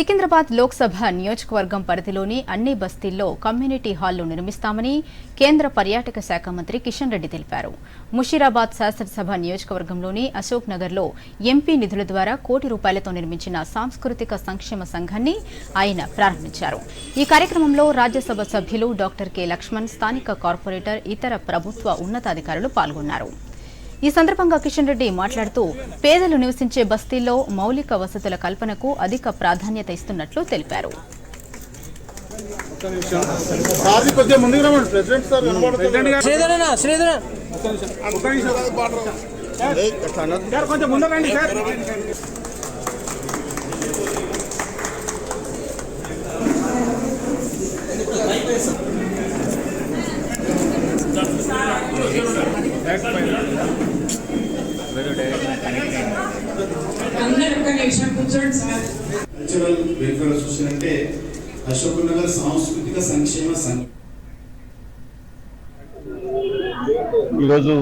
సికింద్రాబాద్ లోక్సభ నియోజకవర్గం పరిధిలోని అన్ని బస్తీల్లో కమ్యూనిటీ హాల్లు నిర్మిస్తామని కేంద్ర పర్యాటక శాఖ మంత్రి కిషన్ రెడ్డి తెలిపారు. ముషీరాబాద్ శాసనసభ నియోజకవర్గంలోని అశోక్ నగర్లో ఎంపీ నిధుల ద్వారా కోటి రూపాయలతో నిర్మించిన సాంస్కృతిక సంక్షేమ సంఘాన్ని ఆయన ప్రారంభించారు. ఈ కార్యక్రమంలో రాజ్యసభ సభ్యులు డాక్టర్ కె లక్ష్మణ్ స్థానిక కార్పొరేటర్ ఇతర ప్రభుత్వ ఉన్నతాధికారులు పాల్గొన్నారు. ఈ సందర్భంగా కిషన్ రెడ్డి మాట్లాడుతూ పేదలు నివసించే బస్తీల్లో మౌలిక వసతుల కల్పనకు అధిక ప్రాధాన్యత ఇస్తున్నట్లు తెలిపారు. కల్చరల్ వెల్ఫేర్ అసోసియేషన్ అంటే అశోక్ నగర్ సాంస్కృతిక సంక్షేమ సంఘం ఈరోజు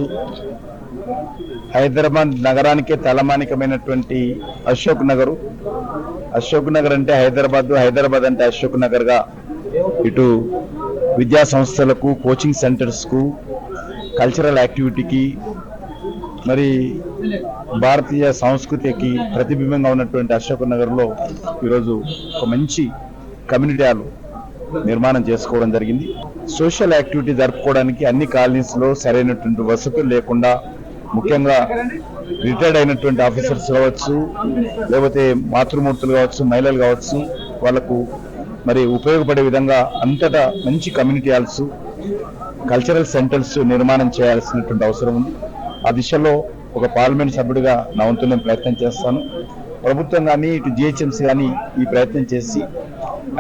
హైదరాబాద్ నగరానికే తలమానికమైనటువంటి అశోక్ నగరు. అశోక్ నగర్ అంటే హైదరాబాద్ హైదరాబాద్ అంటే అశోక్ నగర్గా ఇటు విద్యా సంస్థలకు కోచింగ్ సెంటర్స్కు కల్చరల్ యాక్టివిటీకి మరి భారతీయ సంస్కృతికి ప్రతిబింబంగా ఉన్నటువంటి అశోక్ నగర్లో ఈరోజు ఒక మంచి కమ్యూనిటీ హాల్ నిర్మాణం చేసుకోవడం జరిగింది. సోషల్ యాక్టివిటీ జరుపుకోవడానికి అన్ని కాలనీస్లో సరైనటువంటి వసతులు లేకుండా ముఖ్యంగా రిటైర్డ్ అయినటువంటి ఆఫీసర్స్ కావచ్చు లేకపోతే మాతృమూర్తులు కావచ్చు మహిళలు కావచ్చు వాళ్ళకు మరి ఉపయోగపడే విధంగా అంతటా మంచి కమ్యూనిటీ హాల్స్ కల్చరల్ సెంటర్స్ నిర్మాణం చేయాల్సినటువంటి అవసరం ఉంది. ఆ దిశలో ఒక పార్లమెంట్ సభ్యుడిగా నా వంతు నేను ప్రయత్నం చేస్తాను. ప్రభుత్వం కానీ ఇటు జిహెచ్ఎంసీ కానీ ఈ ప్రయత్నం చేసి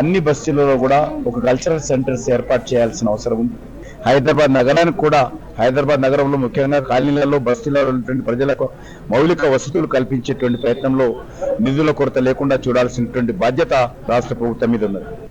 అన్ని బస్సులలో కూడా ఒక కల్చరల్ సెంటర్స్ ఏర్పాటు చేయాల్సిన అవసరం ఉంది. హైదరాబాద్ నగరానికి కూడా హైదరాబాద్ నగరంలో ముఖ్యంగా కాలనీలలో బస్తీలలో ఉన్నటువంటి ప్రజలకు మౌలిక వసతులు కల్పించేటువంటి ప్రయత్నంలో నిధుల కొరత లేకుండా చూడాల్సినటువంటి బాధ్యత రాష్ట్ర ప్రభుత్వం మీద ఉన్నది.